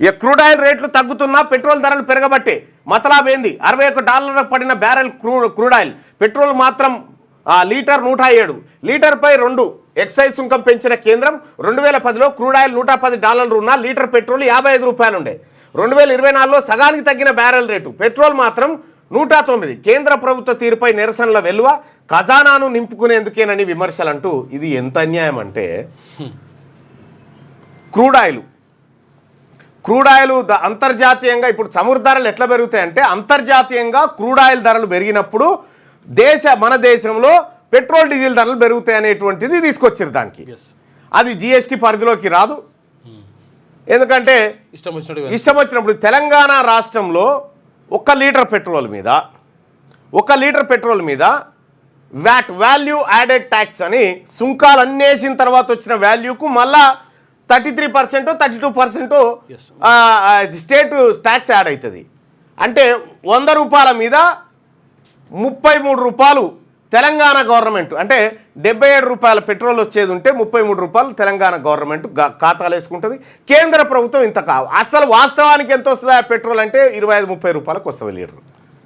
ఇక crude oil రేట్లు తగ్గుతున్నా petrol ధరలు పెరగబట్టే మతలాబేంది. అరవై ఒక్క డాలర్లకు పడిన barrel crude crude oil. Petrol మాత్రం ఆ, లీటర్ నూట ఏడు. లీటర్పై రెండు. ఎక్సైజ్ సుంకం పెంచిన కేంద్రం రెండు వేల పదిలో క్రూడ్ ఆయిల్ నూట పది డాలర్లు ఉన్న లీటర్ పెట్రోల్ యాభై ఐదు రూపాయలు ఉండే రెండు వేల ఇరవై నాలుగులో సగానికి తగ్గిన బ్యారెల్ రేటు. పెట్రోల్ మాత్రం నూట తొమ్మిది. కేంద్ర ప్రభుత్వ తీరుపై నిరసనల వెలువ ఖజానాను నింపుకునేందుకేనని విమర్శలు అంటూ ఇది ఎంత అన్యాయం అంటే క్రూడ్ ఆయిల్ క్రూడ్ ఆయిల్ అంతర్జాతీయంగా ఇప్పుడు చమురు ధరలు ఎట్లా పెరుగుతాయంటే అంతర్జాతీయంగా క్రూడ్ ఆయిల్ ధరలు పెరిగినప్పుడు దేశ మన దేశంలో పెట్రోల్ డీజిల్ ధరలు పెరుగుతాయి అనేటువంటిది తీసుకొచ్చారు దానికి. అది జిఎస్టీ పరిధిలోకి రాదు. ఎందుకంటే ఇష్టం వచ్చినట్టు ఇష్టం వచ్చినప్పుడు తెలంగాణ రాష్ట్రంలో ఒక లీటర్ పెట్రోల్ మీద ఒక లీటర్ పెట్రోల్ మీద వ్యాట్ వాల్యూ యాడెడ్ ట్యాక్స్ అని సుంకాలు అన్నేసిన తర్వాత వచ్చిన వాల్యూకు మళ్ళా thirty three percent thirty two percent. State tax add అవుతుంది. అంటే వంద రూపాయల మీద ముప్పై మూడు రూపాయలు తెలంగాణ గవర్నమెంట్ అంటే డెబ్బై ఏడు రూపాయల పెట్రోల్ వచ్చేది ఉంటే ముప్పై మూడు రూపాయలు తెలంగాణ గవర్నమెంట్ ఖాతాలు వేసుకుంటుంది. కేంద్ర ప్రభుత్వం ఇంత కావు అసలు వాస్తవానికి ఎంత వస్తుంది ఆ పెట్రోల్ అంటే ఇరవై ఐదు ముప్పై రూపాయలకు వస్తుంది లీటర్.